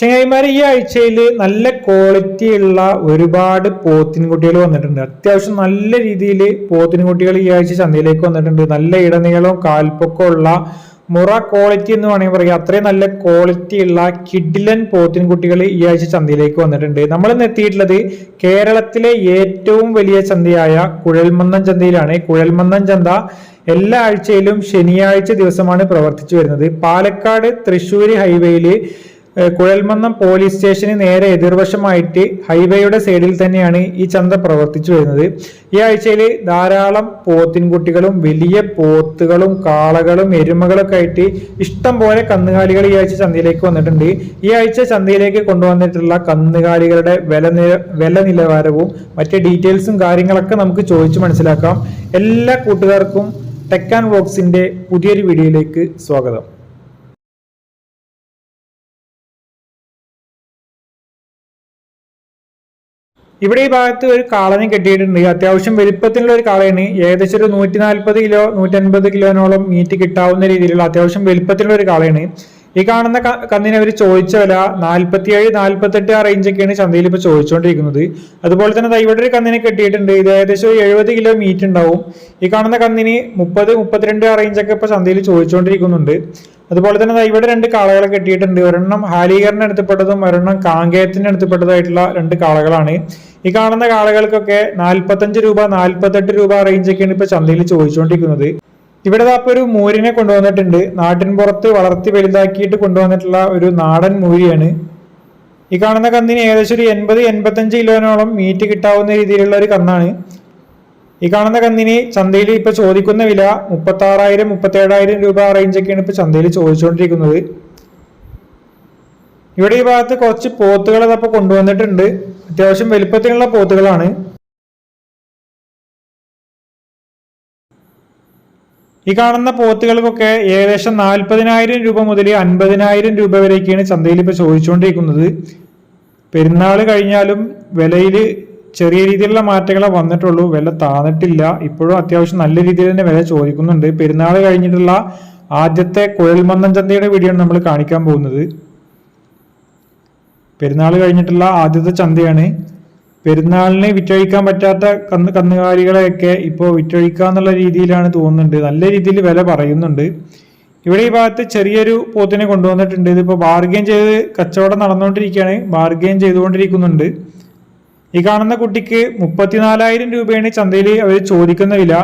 ചങ്ങായിമാർ ഈ ആഴ്ചയിൽ നല്ല ക്വാളിറ്റി ഉള്ള ഒരുപാട് പോത്തിൻകുട്ടികൾ വന്നിട്ടുണ്ട്. അത്യാവശ്യം നല്ല രീതിയിൽ പോത്തിൻകുട്ടികൾ ഈ ആഴ്ച ചന്തയിലേക്ക് വന്നിട്ടുണ്ട്. നല്ല ഇടനീളവും കാൽപ്പൊക്കമുള്ള മുറ ക്വാളിറ്റി എന്ന് വേണമെങ്കിൽ പറയാം. അത്രയും നല്ല ക്വാളിറ്റി ഉള്ള കിഡിലൻ പോത്തിൻകുട്ടികൾ ഈ ആഴ്ച ചന്തയിലേക്ക് വന്നിട്ടുണ്ട്. നമ്മൾ ഇന്ന് എത്തിയിട്ടുള്ളത് കേരളത്തിലെ ഏറ്റവും വലിയ ചന്തയായ കുഴൽമന്നം ചന്തയിലാണ്. കുഴൽമന്നം ചന്ത എല്ലാ ആഴ്ചയിലും ശനിയാഴ്ച ദിവസമാണ് പ്രവർത്തിച്ചു വരുന്നത്. പാലക്കാട് തൃശ്ശൂർ ഹൈവേയിൽ കുഴൽമന്നം പോലീസ് സ്റ്റേഷന് നേരെ എതിർവശമായിട്ട് ഹൈവേയുടെ സൈഡിൽ തന്നെയാണ് ഈ ചന്ത പ്രവർത്തിച്ചു വരുന്നത്. ഈ ആഴ്ചയിൽ ധാരാളം പോത്തിൻകുട്ടികളും വലിയ പോത്തുകളും കാളകളും എരുമകളൊക്കെ ആയിട്ട് ഇഷ്ടം പോലെ കന്നുകാലികൾ ഈ ആഴ്ച ചന്തയിലേക്ക് വന്നിട്ടുണ്ട്. ഈ ആഴ്ച ചന്തയിലേക്ക് കൊണ്ടുവന്നിട്ടുള്ള കന്നുകാലികളുടെ വില നില- വില നിലവാരവും മറ്റ് ഡീറ്റെയിൽസും കാര്യങ്ങളൊക്കെ നമുക്ക് ചോദിച്ചു മനസ്സിലാക്കാം. എല്ലാ കൂട്ടുകാർക്കും ടെക് ആൻഡ് വ്ളോഗ്സിന്റെ പുതിയൊരു വീഡിയോയിലേക്ക് സ്വാഗതം. ഇവിടെ ഈ ഭാഗത്ത് ഒരു കാളനെ കെട്ടിയിട്ടുണ്ട്. അത്യാവശ്യം വലിപ്പത്തിലുള്ള ഒരു കാളയാണ്. ഏകദേശം ഒരു നൂറ്റി നാൽപ്പത് കിലോ നൂറ്റൻപത് കിലോനോളം മീറ്റ് കിട്ടാവുന്ന രീതിയിലുള്ള അത്യാവശ്യം വലിപ്പത്തിലുള്ള ഒരു കാളയാണ്. ഈ കാണുന്ന കന്നിന് അവർ ചോദിച്ച വില നാൽപ്പത്തിയേഴ് നാൽപ്പത്തെട്ട് ആ റേഞ്ചൊക്കെയാണ് ചന്തയിൽ ഇപ്പോൾ ചോദിച്ചുകൊണ്ടിരിക്കുന്നത് അതുപോലെ തന്നെ ഇവിടെ ഒരു കന്നിനെ കെട്ടിയിട്ടുണ്ട്. ഇത് ഏകദേശം ഒരു എഴുപത് കിലോ മീറ്റ് ഉണ്ടാവും. ഈ കാണുന്ന കന്നിന് മുപ്പത് മുപ്പത്തിരണ്ട് ആ റേഞ്ചൊക്കെ ഇപ്പോൾ ചന്തയിൽ ചോദിച്ചുകൊണ്ടിരിക്കുന്നുണ്ട് അതുപോലെ തന്നെ ഇവിടെ രണ്ട് കാളകളെ കെട്ടിയിട്ടുണ്ട്. ഒരെണ്ണം ഹാലീകറിന് എടുത്തപ്പെട്ടതും ഒരെണ്ണം കാങ്കേയത്തിന് എടുത്തപ്പെട്ടതായിട്ടുള്ള രണ്ട് കാളകളാണ്. ഈ കാണുന്ന കാളകൾക്കൊക്കെ നാൽപ്പത്തഞ്ച് രൂപ നാൽപ്പത്തെട്ട് രൂപ റേഞ്ചൊക്കെയാണ് ഇപ്പൊ ചന്തയിൽ ചോദിച്ചുകൊണ്ടിരിക്കുന്നത് ഇവിടെ ദാ ഒരു മൂരിനെ കൊണ്ടുവന്നിട്ടുണ്ട്. നാട്ടിൻ പുറത്ത് വളർത്തി വലുതാക്കിയിട്ട് കൊണ്ടുവന്നിട്ടുള്ള ഒരു നാടൻ മൂരിയാണ്. ഈ കാണുന്ന കന്നിന് ഏകദേശം ഒരു എൺപത് എൺപത്തഞ്ച് കിലോനോളം മീറ്റ് കിട്ടാവുന്ന രീതിയിലുള്ള ഒരു കന്നാണ്. ഈ കാണുന്ന കന്നിന് ചന്തയിൽ ഇപ്പോൾ ചോദിക്കുന്ന വില മുപ്പത്തി ആറായിരം മുപ്പത്തി ഏഴായിരം രൂപ റേഞ്ചൊക്കെയാണ് ഇപ്പൊ ചന്തയിൽ ചോദിച്ചുകൊണ്ടിരിക്കുന്നത്. ഇവിടെ ഈ ഭാഗത്ത് കുറച്ച് പോത്തുകൾ ഇതപ്പോ കൊണ്ടുവന്നിട്ടുണ്ട്. അത്യാവശ്യം വലിപ്പത്തിലുള്ള പോത്തുകളാണ്. ഈ കാണുന്ന പോത്തുകൾക്കൊക്കെ ഏകദേശം നാൽപ്പതിനായിരം രൂപ മുതൽ അൻപതിനായിരം രൂപ വരെയൊക്കെയാണ് ചന്തയിൽ ഇപ്പോൾ ചോദിച്ചുകൊണ്ടിരിക്കുന്നത്. പെരുന്നാൾ കഴിഞ്ഞാലും വിലയിൽ ചെറിയ രീതിയിലുള്ള മാറ്റങ്ങളെ വന്നിട്ടുള്ളൂ. വില താന്നിട്ടില്ല. ഇപ്പോഴും അത്യാവശ്യം നല്ല രീതിയിൽ തന്നെ വില ചോദിക്കുന്നുണ്ട്. പെരുന്നാൾ കഴിഞ്ഞിട്ടുള്ള ആദ്യത്തെ കുഴൽമന്നം ചന്തയുടെ വീഡിയോ നമ്മൾ കാണിക്കാൻ പോകുന്നത്. പെരുന്നാൾ കഴിഞ്ഞിട്ടുള്ള ആദ്യത്തെ ചന്തയാണ് പെരുന്നാളിന് വിറ്റഴിക്കാൻ പറ്റാത്ത കന്ന് കന്നുകാലികളെയൊക്കെ ഇപ്പോൾ വിറ്റഴിക്കുക എന്നുള്ള രീതിയിലാണ് തോന്നുന്നുണ്ട്. നല്ല രീതിയിൽ വില പറയുന്നുണ്ട്. ഇവിടെ ഈ ഭാഗത്ത് ചെറിയൊരു പോത്തിനെ കൊണ്ടുവന്നിട്ടുണ്ട്. ഇതിപ്പോൾ ബാർഗെയിൻ ചെയ്ത് കച്ചവടം നടന്നുകൊണ്ടിരിക്കുകയാണ്. ബാർഗെയിൻ ചെയ്തുകൊണ്ടിരിക്കുന്നുണ്ട്. ഈ കാണുന്ന കുട്ടിക്ക് മുപ്പത്തിനാലായിരം രൂപയാണ് ചന്തയിൽ അവർ ചോദിക്കുന്ന വില.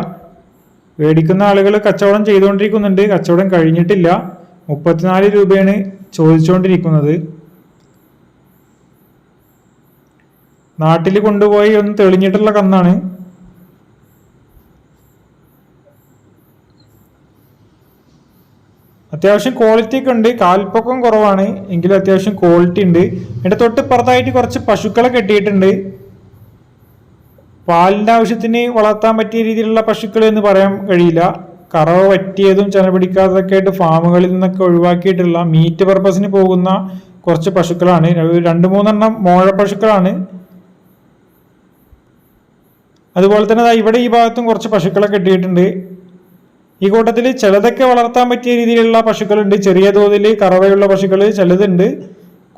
മേടിക്കുന്ന ആളുകൾ കച്ചവടം ചെയ്തുകൊണ്ടിരിക്കുന്നുണ്ട്. കച്ചവടം കഴിഞ്ഞിട്ടില്ല. മുപ്പത്തിനാല് രൂപയാണ് ചോദിച്ചുകൊണ്ടിരിക്കുന്നത്. നാട്ടിൽ കൊണ്ടുപോയി ഒന്ന് തെളിഞ്ഞിട്ടുള്ള കന്നാണ്. അത്യാവശ്യം ക്വാളിറ്റി ഒക്കെ ഉണ്ട്. കാൽപ്പൊക്കം കുറവാണ്. എങ്കിലും അത്യാവശ്യം ക്വാളിറ്റി ഉണ്ട്. എന്റെ തൊട്ട് പുറത്തായിട്ട് കുറച്ച് പശുക്കളെ കെട്ടിയിട്ടുണ്ട്. പാലിന്റെ ആവശ്യത്തിന് വളർത്താൻ പറ്റിയ രീതിയിലുള്ള പശുക്കൾ എന്ന് പറയാൻ കഴിയില്ല. കറവ് പറ്റിയതും ചെന പിടിക്കാത്തതൊക്കെ ആയിട്ട് ഫാമുകളിൽ നിന്നൊക്കെ ഒഴിവാക്കിയിട്ടുള്ള മീറ്റ് പർപ്പസിന് പോകുന്ന കുറച്ച് പശുക്കളാണ്. രണ്ട് മൂന്നെണ്ണം മോഴ പശുക്കളാണ്. അതുപോലെ തന്നെ ഇവിടെ ഈ ഭാഗത്തും കുറച്ച് പശുക്കളെ കെട്ടിയിട്ടുണ്ട്. ഈ കൂട്ടത്തിൽ ചിലതൊക്കെ വളർത്താൻ പറ്റിയ രീതിയിലുള്ള പശുക്കളുണ്ട്. ചെറിയ തോതിൽ കറവയുള്ള പശുക്കൾ ചിലതുണ്ട്.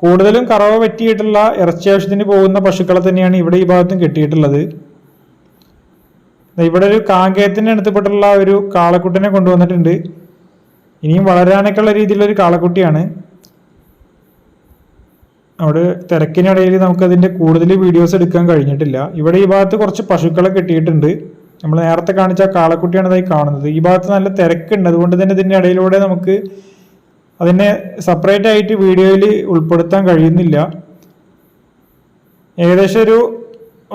കൂടുതലും കറവ പറ്റിയിട്ടുള്ള ഇറച്ചി ആവശ്യത്തിന് പോകുന്ന പശുക്കളെ തന്നെയാണ് ഇവിടെ ഈ ഭാഗത്തും കെട്ടിയിട്ടുള്ളത്. ഇവിടെ ഒരു കാങ്കേയത്തിന്റെ അടുത്തപ്പെട്ടുള്ള ഒരു കാളക്കുട്ടിനെ കൊണ്ടുവന്നിട്ടുണ്ട്. ഇനിയും വളരാനൊക്കെയുള്ള രീതിയിലുള്ള ഒരു കാളക്കുട്ടിയാണ്. അവിടെ തിരക്കിനിടയിൽ നമുക്ക് അതിന്റെ കൂടുതൽ വീഡിയോസ് എടുക്കാൻ കഴിഞ്ഞിട്ടില്ല. ഇവിടെ ഈ ഭാഗത്ത് കുറച്ച് പശുക്കളെ കിട്ടിയിട്ടുണ്ട്. നമ്മൾ നേരത്തെ കാണിച്ച കാളക്കുട്ടിയാണ് ഇതായി കാണുന്നത്. ഈ ഭാഗത്ത് നല്ല തിരക്കുണ്ട്. അതുകൊണ്ട് തന്നെ ഇതിന്റെ ഇടയിലൂടെ നമുക്ക് അതിനെ സെപ്പറേറ്റ് ആയിട്ട് വീഡിയോയിൽ ഉൾപ്പെടുത്താൻ കഴിയുന്നില്ല. ഏകദേശം ഒരു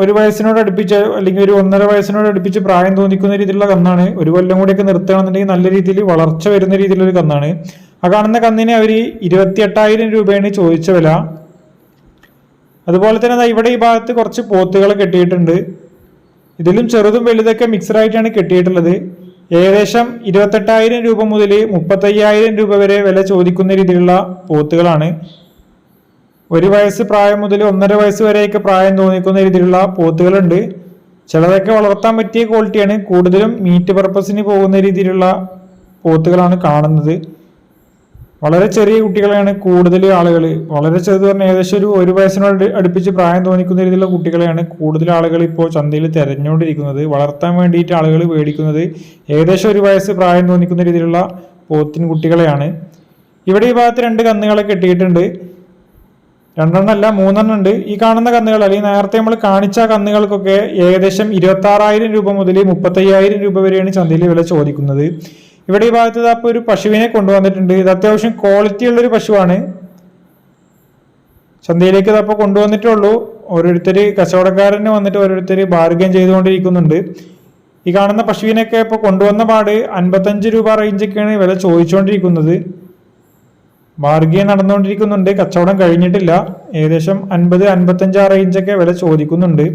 ഒരു വയസ്സിനോട് അടുപ്പിച്ച് അല്ലെങ്കിൽ ഒരു ഒന്നര വയസ്സിനോട് അടുപ്പിച്ച് പ്രായം തോന്നിക്കുന്ന രീതിയിലുള്ള കന്നാണ്. ഒരു കൊല്ലം കൂടിയൊക്കെ നിർത്തുകയാണെന്നുണ്ടെങ്കിൽ നല്ല രീതിയിൽ വളർച്ച വരുന്ന രീതിയിലൊരു കന്നാണ്. ആ കാണുന്ന കന്നിനെ അവർ ഇരുപത്തി എട്ടായിരം രൂപയാണ് ചോദിച്ച വില. അതുപോലെ തന്നെ ഇവിടെ ഈ ഭാഗത്ത് കുറച്ച് പോത്തുകൾ കെട്ടിയിട്ടുണ്ട്. ഇതിലും ചെറുതും വലുതൊക്കെ മിക്സഡായിട്ടാണ് കെട്ടിയിട്ടുള്ളത്. ഏകദേശം ഇരുപത്തെട്ടായിരം രൂപ മുതൽ മുപ്പത്തയ്യായിരം രൂപ വരെ വില ചോദിക്കുന്ന രീതിയിലുള്ള പോത്തുകളാണ്. ഒരു വയസ്സ് പ്രായം മുതൽ ഒന്നര വയസ്സ് വരെയൊക്കെ പ്രായം തോന്നിക്കുന്ന രീതിയിലുള്ള പോത്തുകളുണ്ട്. ചിലതൊക്കെ വളർത്താൻ പറ്റിയ ക്വാളിറ്റിയാണ് കൂടുതലും മീറ്റ് പർപ്പസിന് പോകുന്ന രീതിയിലുള്ള പോത്തുകളാണ് കാണുന്നത്. വളരെ ചെറിയ കുട്ടികളെയാണ് കൂടുതൽ ആളുകൾ. വളരെ ചെറുത് പറഞ്ഞാൽ ഏകദേശം ഒരു ഒരു വയസ്സിനോട് അടുപ്പിച്ച് പ്രായം തോന്നിക്കുന്ന രീതിയിലുള്ള കുട്ടികളെയാണ് കൂടുതൽ ആളുകൾ ഇപ്പോൾ ചന്തയിൽ തിരഞ്ഞുകൊണ്ടിരിക്കുന്നത്. വളർത്താൻ വേണ്ടിയിട്ട് ആളുകൾ മേടിക്കുന്നത് ഏകദേശം ഒരു വയസ്സ് പ്രായം തോന്നിക്കുന്ന രീതിയിലുള്ള പോത്തിൻ കുട്ടികളെയാണ്. ഇവിടെ ഈ ഭാഗത്ത് രണ്ട് കന്നുകളെ കെട്ടിയിട്ടുണ്ട്. രണ്ടെണ്ണമല്ല മൂന്നെണ്ണം ഉണ്ട്. ഈ കാണുന്ന കന്നുകൾ അല്ലെങ്കിൽ നേരത്തെ നമ്മൾ കാണിച്ച കന്നുകൾക്കൊക്കെ ഏകദേശം ഇരുപത്തി രൂപ മുതൽ മുപ്പത്തയ്യായിരം രൂപ വരെയാണ് ചന്തയിൽ വില ചോദിക്കുന്നത്. ഇവിടെ ഈ ഭാഗത്ത് ഇതാ ഒരു പശുവിനെ കൊണ്ടുവന്നിട്ടുണ്ട്. ഇത് അത്യാവശ്യം ക്വാളിറ്റി ഉള്ളൊരു പശുവാണ്. ചന്തയിലേക്ക് ഇതപ്പോൾ കൊണ്ടുവന്നിട്ടുള്ളൂ. ഓരോരുത്തർ കച്ചവടക്കാരന് വന്നിട്ട് ഓരോരുത്തർ ബാർഗൻ ചെയ്തുകൊണ്ടിരിക്കുന്നുണ്ട്. ഈ കാണുന്ന പശുവിനൊക്കെ ഇപ്പോൾ കൊണ്ടുവന്ന പാട് അൻപത്തഞ്ച് രൂപ റേഞ്ചൊക്കെയാണ് വില ചോദിച്ചുകൊണ്ടിരിക്കുന്നത്. ബാർഗൈൻ നടന്നുകൊണ്ടിരിക്കുന്നുണ്ട്. കച്ചവടം കഴിഞ്ഞിട്ടില്ല. ഏകദേശം അൻപത് അൻപത്തഞ്ച് ആ റേഞ്ചൊക്കെ വില ചോദിക്കുന്നുണ്ട്.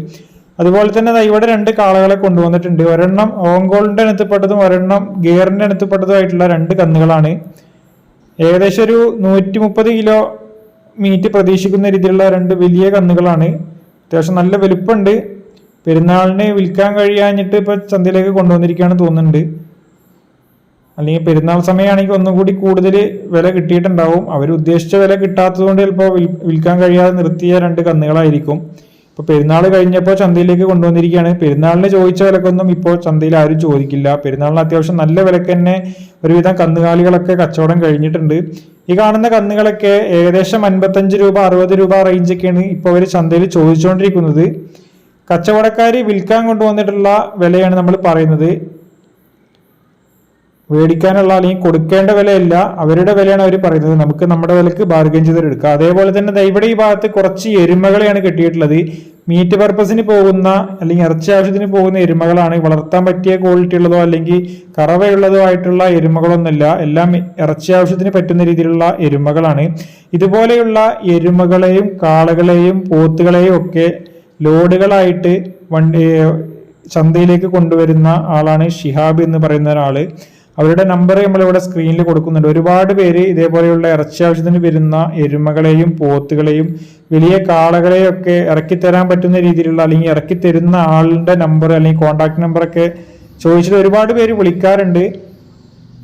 അതുപോലെ തന്നെ ഇവിടെ രണ്ട് കാളകളെ കൊണ്ടുവന്നിട്ടുണ്ട്. ഒരെണ്ണം ഓങ്കോളിന്റെ ഇനത്തിൽപ്പെട്ടതും ഒരെണ്ണം ഗിയറിന്റെ ഇനത്തിൽപ്പെട്ടതുമായിട്ടുള്ള രണ്ട് കന്നുകളാണ്. ഏകദേശം ഒരു നൂറ്റി മുപ്പത് കിലോ മീറ്റ് പ്രതീക്ഷിക്കുന്ന രീതിയിലുള്ള രണ്ട് വലിയ കന്നുകളാണ്. അത്യാവശ്യം നല്ല വലുപ്പമുണ്ട്. പെരുന്നാളിന് വിൽക്കാൻ കഴിയാഞ്ഞിട്ട് ഇപ്പൊ ചന്തയിലേക്ക് കൊണ്ടുവന്നിരിക്കുകയാണ് തോന്നുന്നുണ്ട്. അല്ലെങ്കിൽ പെരുന്നാൾ സമയമാണെങ്കിൽ ഒന്നുകൂടി കൂടുതൽ വില കിട്ടിയിട്ടുണ്ടാവും. അവർ ഉദ്ദേശിച്ച വില കിട്ടാത്തതുകൊണ്ട് ചിലപ്പോൾ വിൽക്കാൻ കഴിയാതെ നിർത്തിയ രണ്ട് കന്നുകളായിരിക്കും. ഇപ്പൊ പെരുന്നാൾ കഴിഞ്ഞപ്പോൾ ചന്തയിലേക്ക് കൊണ്ടുവന്നിരിക്കുകയാണ്. പെരുന്നാളിന് ചോദിച്ച വിലക്കൊന്നും ഇപ്പോൾ ചന്തയിൽ ആരും ചോദിക്കില്ല. പെരുന്നാളിന് അത്യാവശ്യം നല്ല വിലക്ക് തന്നെ ഒരുവിധം കന്നുകാലികളൊക്കെ കച്ചവടം കഴിഞ്ഞിട്ടുണ്ട്. ഈ കാണുന്ന കന്നുകളൊക്കെ ഏകദേശം അൻപത്തഞ്ച് രൂപ അറുപത് രൂപ റേഞ്ചൊക്കെയാണ് ഇപ്പോൾ അവർ ചന്തയിൽ ചോദിച്ചുകൊണ്ടിരിക്കുന്നത്. കച്ചവടക്കാർ വിൽക്കാൻ കൊണ്ടുവന്നിട്ടുള്ള വിലയാണ് നമ്മൾ പറയുന്നത്. മേടിക്കാനുള്ള അല്ലെങ്കിൽ കൊടുക്കേണ്ട വിലയല്ല. അവരുടെ വിലയാണ് അവർ പറയുന്നത്. നമുക്ക് നമ്മുടെ വിലക്ക് ബാർഗൻ ചെയ്ത് എടുക്കാം. അതേപോലെ തന്നെ ഇവിടെ ഈ ഭാഗത്ത് കുറച്ച് എരുമകളെയാണ് കിട്ടിയിട്ടുള്ളത്. മീറ്റ് പർപ്പസിന് പോകുന്ന അല്ലെങ്കിൽ ഇറച്ചി ആവശ്യത്തിന് പോകുന്ന എരുമകളാണ്. വളർത്താൻ പറ്റിയ ക്വാളിറ്റി ഉള്ളതോ അല്ലെങ്കിൽ കറവയുള്ളതോ ആയിട്ടുള്ള എരുമകളൊന്നുമില്ല. എല്ലാം ഇറച്ചി ആവശ്യത്തിന് പറ്റുന്ന രീതിയിലുള്ള എരുമകളാണ്. ഇതുപോലെയുള്ള എരുമകളെയും കാളകളെയും പോത്തുകളെയും ഒക്കെ ലോഡുകളായിട്ട് വണ്ടി ചന്തയിലേക്ക് കൊണ്ടുവരുന്ന ആളാണ് ഷിഹാബ് എന്ന് പറയുന്ന ഒരാൾ. അവരുടെ നമ്പർ നമ്മളിവിടെ സ്ക്രീനിൽ കൊടുക്കുന്നുണ്ട്. ഒരുപാട് പേര് ഇതേപോലെയുള്ള ഇറച്ചി ആവശ്യത്തിന് വരുന്ന എരുമകളെയും പോത്തുകളെയും വലിയ കാളകളെയും ഒക്കെ ഇറക്കിത്തരാൻ പറ്റുന്ന രീതിയിലുള്ള അല്ലെങ്കിൽ ഇറക്കി തരുന്ന ആളുടെ നമ്പർ അല്ലെങ്കിൽ കോൺടാക്ട് നമ്പറൊക്കെ ചോദിച്ചിട്ട് ഒരുപാട് പേര് വിളിക്കാറുണ്ട്.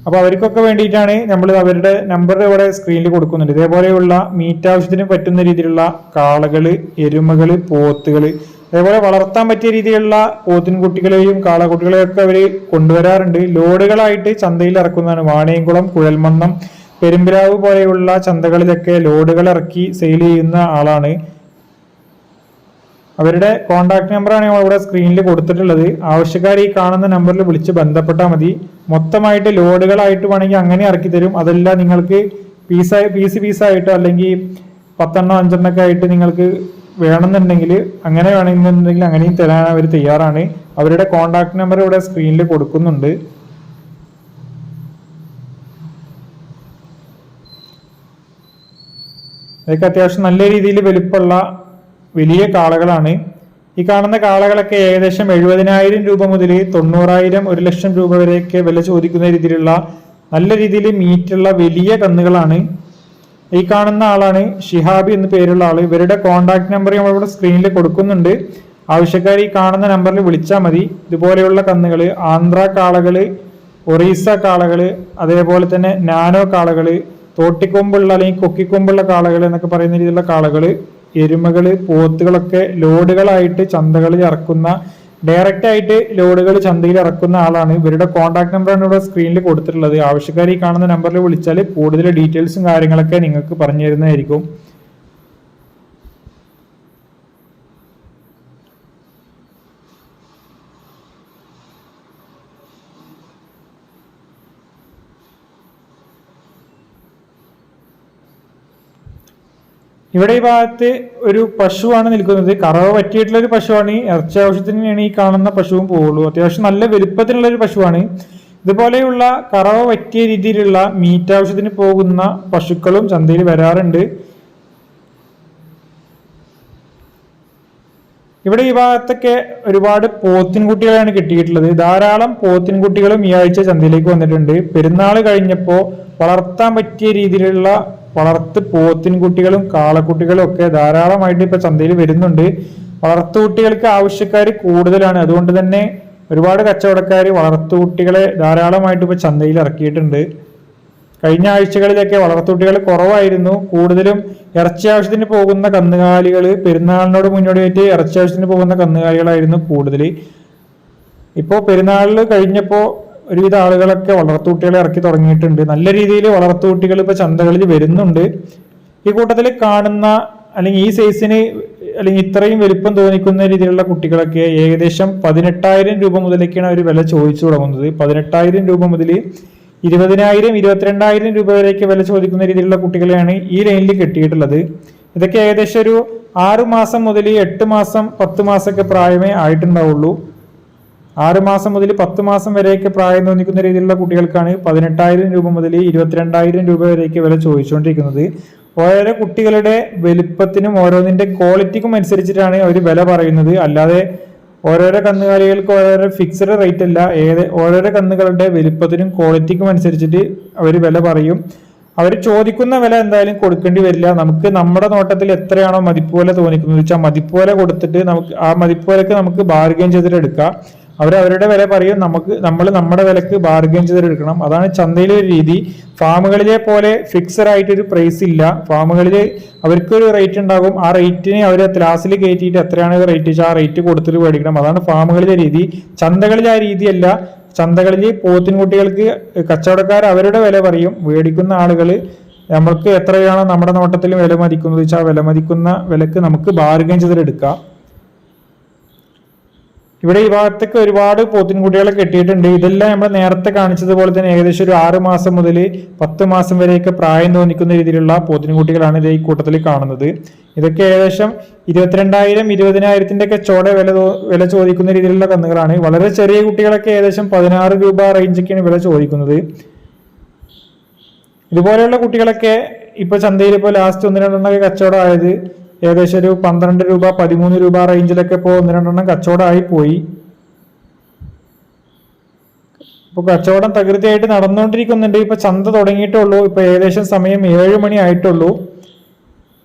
അപ്പോൾ അവർക്കൊക്കെ വേണ്ടിയിട്ടാണ് നമ്മൾ അവരുടെ നമ്പർ ഇവിടെ സ്ക്രീനിൽ കൊടുക്കുന്നുണ്ട്. ഇതേപോലെയുള്ള മീറ്റ് ആവശ്യത്തിന് പറ്റുന്ന രീതിയിലുള്ള കാളകൾ എരുമകൾ പോത്തുകൾ അതേപോലെ വളർത്താൻ പറ്റിയ രീതിയിലുള്ള പോത്തിൻകുട്ടികളെയും കാളക്കുട്ടികളെയും ഒക്കെ അവർ കൊണ്ടുവരാറുണ്ട്. ലോഡുകളായിട്ട് ചന്തയിൽ ഇറക്കുന്നതാണ്. വാണിയംകുളം കുഴൽമന്നം പെരുമ്പിരാവ് പോലെയുള്ള ചന്തകളിലൊക്കെ ലോഡുകൾ ഇറക്കി സെയിൽ ചെയ്യുന്ന ആളാണ്. അവരുടെ കോൺടാക്ട് നമ്പറാണ് നമ്മൾ ഇവിടെ സ്ക്രീനിൽ കൊടുത്തിട്ടുള്ളത്. ആവശ്യക്കാർ ഈ കാണുന്ന നമ്പറിൽ വിളിച്ച് ബന്ധപ്പെട്ടാൽ മതി. മൊത്തമായിട്ട് ലോഡുകളായിട്ട് വേണമെങ്കിൽ അങ്ങനെ ഇറക്കി തരും. അതല്ല നിങ്ങൾക്ക് പീസായി പീസ് പീസായിട്ടോ അല്ലെങ്കിൽ പത്തെണ്ണം അഞ്ചെണ്ണൊക്കെ ആയിട്ട് നിങ്ങൾക്ക് വേണമെന്നുണ്ടെങ്കിൽ അങ്ങനെ വേണമെന്നുണ്ടെങ്കിൽ അങ്ങനെയും തരാൻ അവർ തയ്യാറാണ്. അവരുടെ കോൺടാക്ട് നമ്പർ ഇവിടെ സ്ക്രീനിൽ കൊടുക്കുന്നുണ്ട്. ഇതൊക്കെ അത്യാവശ്യം നല്ല രീതിയിൽ വലിപ്പമുള്ള വലിയ കാളകളാണ്. ഈ കാണുന്ന കാളകളൊക്കെ ഏകദേശം എഴുപതിനായിരം രൂപ മുതൽ തൊണ്ണൂറായിരം ഒരു ലക്ഷം രൂപ വരെയൊക്കെ വില ചോദിക്കുന്ന രീതിയിലുള്ള നല്ല രീതിയിൽ മീറ്റുള്ള വലിയ കന്നുകളാണ്. ഈ കാണുന്ന ആളാണ് ഷിഹാബി എന്ന് പേരുള്ള ആൾ. ഇവരുടെ കോൺടാക്ട് നമ്പർ നമ്മളിവിടെ സ്ക്രീനിൽ കൊടുക്കുന്നുണ്ട്. ആവശ്യക്കാർ ഈ കാണുന്ന നമ്പറിൽ വിളിച്ചാൽ മതി. ഇതുപോലെയുള്ള കന്നുകൾ ആന്ധ്ര കാളകൾ ഒറീസ കാളകൾ അതേപോലെ തന്നെ നാനോ കാളകൾ തോട്ടിക്കൊമ്പുള്ള അല്ലെങ്കിൽ കൊക്കിക്കൊമ്പുള്ള കാളകൾ എന്നൊക്കെ പറയുന്ന രീതിയിലുള്ള കാളകൾ എരുമകൾ പോത്തുകളൊക്കെ ലോഡുകളായിട്ട് ചന്തകളിൽ ഇറക്കുന്ന ഡയറക്റ്റ് ആയിട്ട് ലോഡുകൾ ചന്തയിൽ ഇറക്കുന്ന ആളാണ്. ഇവരുടെ കോൺടാക്ട് നമ്പറാണ് ഇവിടെ സ്ക്രീനിൽ കൊടുത്തിട്ടുള്ളത്. ആവശ്യക്കാർ ഈ കാണുന്ന നമ്പറിൽ വിളിച്ചാൽ കൂടുതൽ ഡീറ്റെയിൽസും കാര്യങ്ങളൊക്കെ നിങ്ങൾക്ക് പറഞ്ഞു തരുന്നതായിരിക്കും. ഇവിടെ ഈ ഭാഗത്ത് ഒരു പശുവാണ് നിൽക്കുന്നത്. കറവ് പറ്റിയിട്ടുള്ള ഒരു പശുവാണ്. ഇറച്ചി ആവശ്യത്തിന് വേണ്ടി ഈ കാണുന്ന പശുവും പോവുള്ളൂ. അത്യാവശ്യം നല്ല വലുപ്പത്തിലുള്ള ഒരു പശുവാണ്. ഇതുപോലെയുള്ള കറവ പറ്റിയ രീതിയിലുള്ള മീറ്റ് ആവശ്യത്തിന് പോകുന്ന പശുക്കളും ചന്തയിൽ വരാറുണ്ട്. ഇവിടെ ഈ ഭാഗത്തൊക്കെ ഒരുപാട് പോത്തിൻകുട്ടികളാണ് കിട്ടിയിട്ടുള്ളത്. ധാരാളം പോത്തിൻകുട്ടികളും ഈ ആഴ്ച ചന്തയിലേക്ക് വന്നിട്ടുണ്ട്. പെരുന്നാൾ കഴിഞ്ഞപ്പോൾ വളർത്താൻ പറ്റിയ രീതിയിലുള്ള വളർത്ത് പോത്തിൻകുട്ടികളും കാളക്കുട്ടികളും ഒക്കെ ധാരാളമായിട്ട് ഇപ്പൊ ചന്തയിൽ വരുന്നുണ്ട്. വളർത്തുകുട്ടികൾക്ക് ആവശ്യക്കാർ കൂടുതലാണ്. അതുകൊണ്ട് തന്നെ ഒരുപാട് കച്ചവടക്കാർ വളർത്തുകുട്ടികളെ ധാരാളമായിട്ട് ഇപ്പൊ ചന്തയിൽ ഇറക്കിയിട്ടുണ്ട്. കഴിഞ്ഞ ആഴ്ചകളിലൊക്കെ വളർത്തുകുട്ടികൾ കുറവായിരുന്നു. കൂടുതലും ഇറച്ചി ആവശ്യത്തിന് പോകുന്ന കന്നുകാലികൾ പെരുന്നാളിനോട് മുന്നോടിയായിട്ട് ഇറച്ചി ആവശ്യത്തിന് പോകുന്ന കന്നുകാലികളായിരുന്നു കൂടുതൽ ഇപ്പോൾ പെരുന്നാളിൽ കഴിഞ്ഞപ്പോൾ ഒരുവിധ ആളുകളൊക്കെ വളർത്തുകുട്ടികളെ ഇറക്കി തുടങ്ങിയിട്ടുണ്ട്. നല്ല രീതിയിൽ വളർത്തുകുട്ടികൾ ഇപ്പോൾ ചന്തകളിൽ വരുന്നുണ്ട്. ഈ കൂട്ടത്തിൽ കാണുന്ന അല്ലെങ്കിൽ ഈ സൈസിന് അല്ലെങ്കിൽ ഇത്രയും വലിപ്പം തോന്നിക്കുന്ന രീതിയിലുള്ള കുട്ടികളൊക്കെ ഏകദേശം പതിനെട്ടായിരം രൂപ മുതലേക്കാണ് അവർ വില ചോദിച്ചു തുടങ്ങുന്നത്. പതിനെട്ടായിരം രൂപ മുതൽ ഇരുപതിനായിരം ഇരുപത്തിരണ്ടായിരം രൂപ വരെയൊക്കെ വില ചോദിക്കുന്ന രീതിയിലുള്ള കുട്ടികളെയാണ് ഈ ലൈനിൽ കെട്ടിയിട്ടുള്ളത്. ഇതൊക്കെ ഏകദേശം ഒരു ആറു മാസം മുതൽ എട്ട് മാസം പത്ത് മാസമൊക്കെ പ്രായമേ ആയിട്ടുണ്ടാവുള്ളൂ. ആറ് മാസം മുതൽ പത്ത് മാസം വരെയൊക്കെ പ്രായം തോന്നിക്കുന്ന രീതിയിലുള്ള കുട്ടികൾക്കാണ് പതിനെട്ടായിരം രൂപ മുതൽ ഇരുപത്തിരണ്ടായിരം രൂപ വരെയൊക്കെ വില ചോദിച്ചുകൊണ്ടിരിക്കുന്നത്. ഓരോ കുട്ടികളുടെ വലിപ്പത്തിനും ഓരോന്നിന്റെ ക്വാളിറ്റിക്കും അനുസരിച്ചിട്ടാണ് അവർ വില പറയുന്നത്. അല്ലാതെ ഓരോരോ കന്നുകാലികൾക്ക് ഓരോരോ ഫിക്സഡ് റേറ്റ് അല്ല ഏത് ഓരോരോ കന്നുകളുടെ വലിപ്പത്തിനും ക്വാളിറ്റിക്കും അനുസരിച്ചിട്ട് അവർ വില പറയും. അവർ ചോദിക്കുന്ന വില എന്തായാലും കൊടുക്കേണ്ടി വരില്ല. നമുക്ക് നമ്മുടെ നോട്ടത്തിൽ എത്രയാണോ മതിപ്പോലെ തോന്നിക്കുന്നത്. വെച്ചാൽ മതിപ്പോലെ കൊടുത്തിട്ട് നമുക്ക് ആ മതിപ്പോലൊക്കെ നമുക്ക് ബാർഗെയിൻ ചെയ്തിട്ട് എടുക്കാം. അവർ അവരുടെ വില പറയും നമുക്ക് നമ്മൾ നമ്മുടെ വിലക്ക് ബാർഗെയിൻ ചെയ്തെടുക്കണം. അതാണ് ചന്തയിലെ ഒരു രീതി. ഫാമുകളിലെ പോലെ ഫിക്സഡ് ആയിട്ടൊരു പ്രൈസ് ഇല്ല. ഫാമുകളിൽ അവർക്കൊരു റേറ്റ് ഉണ്ടാകും. ആ റേറ്റിനെ അവർ ക്ലാസ്സിൽ കയറ്റിയിട്ട് എത്രയാണ് റേറ്റ് വെച്ചാൽ ആ റേറ്റ് കൊടുത്തിട്ട് മേടിക്കണം. അതാണ് ഫാമുകളിലെ രീതി. ചന്തകളിൽ ആ രീതിയല്ല. ചന്തകളിൽ പോത്തിൻകുട്ടികൾക്ക് കച്ചവടക്കാർ അവരുടെ വില പറയും. മേടിക്കുന്ന ആളുകൾ നമ്മൾക്ക് എത്രയാണോ നമ്മുടെ നോട്ടത്തിൽ വില മതിക്കുന്നത് വെച്ചാൽ വില മതിക്കുന്ന വിലക്ക് നമുക്ക് ബാർഗൈൻ ചെയ്തെടുക്കാം. ഇവിടെ ഈ ഭാഗത്തൊക്കെ ഒരുപാട് പോത്തിൻകുട്ടികളെ കെട്ടിയിട്ടുണ്ട്. ഇതെല്ലാം നമ്മൾ നേരത്തെ കാണിച്ചതുപോലെ തന്നെ ഏകദേശം ഒരു ആറ് മാസം മുതൽ പത്ത് മാസം വരെയൊക്കെ പ്രായം തോന്നിക്കുന്ന രീതിയിലുള്ള പോത്തിൻകുട്ടികളാണ് ഇത് ഈ കൂട്ടത്തിൽ കാണുന്നത്. ഇതൊക്കെ ഏകദേശം ഇരുപത്തിരണ്ടായിരം ഇരുപതിനായിരത്തിന്റെ ഒക്കെ ചോട വില വില ചോദിക്കുന്ന രീതിയിലുള്ള കന്നുകളാണ്. വളരെ ചെറിയ കുട്ടികളൊക്കെ ഏകദേശം പതിനാറ് രൂപ റേഞ്ചൊക്കെയാണ് വില ചോദിക്കുന്നത്. ഇതുപോലെയുള്ള കുട്ടികളൊക്കെ ഇപ്പൊ ചന്തയിൽ ഇപ്പോൾ ലാസ്റ്റ് ഒന്ന് രണ്ടെണ്ണമൊക്കെ കച്ചവടം ആയത് ഏകദേശം ഒരു പന്ത്രണ്ട് രൂപ പതിമൂന്ന് രൂപ റേഞ്ചിലൊക്കെ ഇപ്പോൾ ഒന്ന് രണ്ടെണ്ണം കച്ചവടമായി പോയി. ഇപ്പൊ കച്ചവടം തകൃതിയായിട്ട് നടന്നുകൊണ്ടിരിക്കുന്നുണ്ട്. ഇപ്പൊ ചന്ത തുടങ്ങിയിട്ടുള്ളൂ. ഇപ്പൊ ഏകദേശം സമയം ഏഴ് മണി ആയിട്ടുള്ളൂ.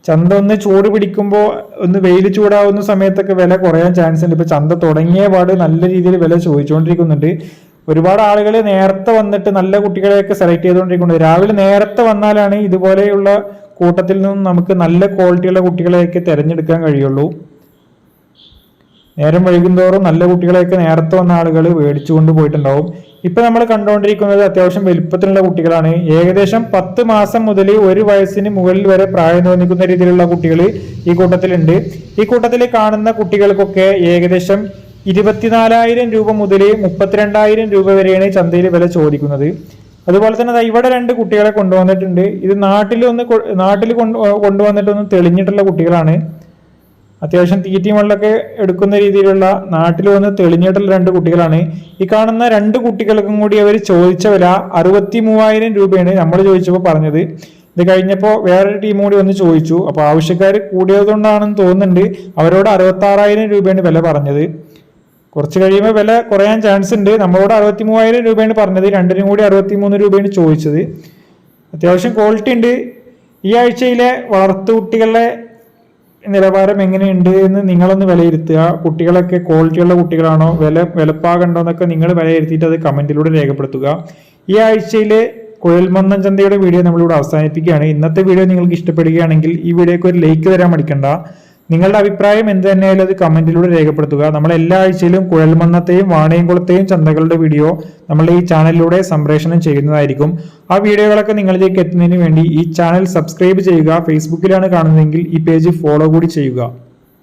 ചന്ത ഒന്ന് ചൂട് പിടിക്കുമ്പോൾ ഒന്ന് വെയിൽ ചൂടാവുന്ന സമയത്തൊക്കെ വില കുറയാൻ ചാൻസ് ഉണ്ട്. ഇപ്പൊ ചന്ത തുടങ്ങിയ പാട് നല്ല രീതിയിൽ വില ചോദിച്ചുകൊണ്ടിരിക്കുന്നുണ്ട്. ഒരുപാട് ആളുകൾ നേരത്തെ വന്നിട്ട് നല്ല കുട്ടികളെയൊക്കെ സെലക്ട് ചെയ്തുകൊണ്ടിരിക്കുന്നുണ്ട്. രാവിലെ നേരത്തെ വന്നാലാണ് ഇതുപോലെയുള്ള കൂട്ടത്തിൽ നിന്നും നമുക്ക് നല്ല ക്വാളിറ്റിയുള്ള കുട്ടികളെയൊക്കെ തിരഞ്ഞെടുക്കാൻ കഴിയുള്ളൂ. നേരം വൈകുന്തോറും നല്ല കുട്ടികളെയൊക്കെ നേരത്തെ വന്ന ആളുകൾ മേടിച്ചു കൊണ്ടുപോയിട്ടുണ്ടാവും ഇപ്പൊ നമ്മൾ കണ്ടുകൊണ്ടിരിക്കുന്നത് അത്യാവശ്യം വലിപ്പത്തിലുള്ള കുട്ടികളാണ്. ഏകദേശം പത്ത് മാസം മുതൽ ഒരു വയസ്സിന് മുകളിൽ വരെ പ്രായം തോന്നിക്കുന്ന രീതിയിലുള്ള കുട്ടികൾ ഈ കൂട്ടത്തിലുണ്ട്. ഈ കൂട്ടത്തിൽ കാണുന്ന കുട്ടികൾക്കൊക്കെ ഏകദേശം ഇരുപത്തിനാലായിരം രൂപ മുതൽ മുപ്പത്തിരണ്ടായിരം രൂപ വരെയാണ് ചന്തയിൽ വില ചോദിക്കുന്നത്. അതുപോലെ തന്നെ ഇവിടെ രണ്ട് കുട്ടികളെ കൊണ്ടുവന്നിട്ടുണ്ട്. ഇത് നാട്ടിൽ ഒന്ന് നാട്ടിൽ കൊണ്ട് ഒന്ന് തെളിഞ്ഞിട്ടുള്ള കുട്ടികളാണ്. അത്യാവശ്യം തീറ്റി വെള്ളമൊക്കെ എടുക്കുന്ന രീതിയിലുള്ള നാട്ടിൽ വന്ന് തെളിഞ്ഞിട്ടുള്ള രണ്ട് കുട്ടികളാണ്. ഈ കാണുന്ന രണ്ട് കുട്ടികൾക്കും കൂടി അവർ ചോദിച്ച വില അറുപത്തി മൂവായിരം രൂപയാണ് നമ്മൾ ചോദിച്ചപ്പോൾ പറഞ്ഞത്. ഇത് കഴിഞ്ഞപ്പോൾ വേറൊരു ടീം കൂടി ഒന്ന് ചോദിച്ചു. അപ്പോൾ ആവശ്യക്കാർ കൂടിയതുകൊണ്ടാണെന്ന് തോന്നുന്നുണ്ട്. അവരോട് അറുപത്താറായിരം രൂപയാണ് വില പറഞ്ഞത്. കുറച്ച് കഴിയുമ്പോൾ വില കുറയാൻ ചാൻസ് ഉണ്ട്. നമ്മളോട് അറുപത്തി മൂവായിരം രൂപയാണ് പറഞ്ഞത്. രണ്ടിനും കൂടി അറുപത്തി മൂന്ന് രൂപയാണ് ചോദിച്ചത്. അത്യാവശ്യം ക്വാളിറ്റി ഉണ്ട്. ഈ ആഴ്ചയിലെ വളർത്തു കുട്ടികളുടെ നിലവാരം എങ്ങനെയുണ്ട് എന്ന് നിങ്ങളൊന്ന് വിലയിരുത്തുക. കുട്ടികളൊക്കെ ക്വാളിറ്റിയുള്ള കുട്ടികളാണോ? വില വിലപ്പാകണ്ടോ എന്നൊക്കെ നിങ്ങൾ വിലയിരുത്തിയിട്ട് അത് കമന്റിലൂടെ രേഖപ്പെടുത്തുക. ഈ ആഴ്ചയിലെ കുഴൽമന്നം ചന്തയുടെ വീഡിയോ നമ്മളിവിടെ അവസാനിപ്പിക്കുകയാണ്. ഇന്നത്തെ വീഡിയോ നിങ്ങൾക്ക് ഇഷ്ടപ്പെടുകയാണെങ്കിൽ ഈ വീഡിയോക്ക് ഒരു ലൈക്ക് തരാൻ മടിക്കണ്ട. നിങ്ങളുടെ അഭിപ്രായം എന്ത് തന്നെയായാലും അത് കമന്റിലൂടെ രേഖപ്പെടുത്തുക. നമ്മൾ എല്ലാ ആഴ്ചയിലും കുഴൽമന്നത്തെയും വാണയംകുളത്തെയും ചന്തകളുടെ വീഡിയോ നമ്മൾ ഈ ചാനലിലൂടെ സംപ്രേഷണം ചെയ്യുന്നതായിരിക്കും. ആ വീഡിയോകളൊക്കെ നിങ്ങളിലേക്ക് എത്തുന്നതിന് വേണ്ടി ഈ ചാനൽ സബ്സ്ക്രൈബ് ചെയ്യുക ഫേസ്ബുക്കിലാണ് കാണുന്നതെങ്കിൽ ഈ പേജ് ഫോളോ കൂടി ചെയ്യുക.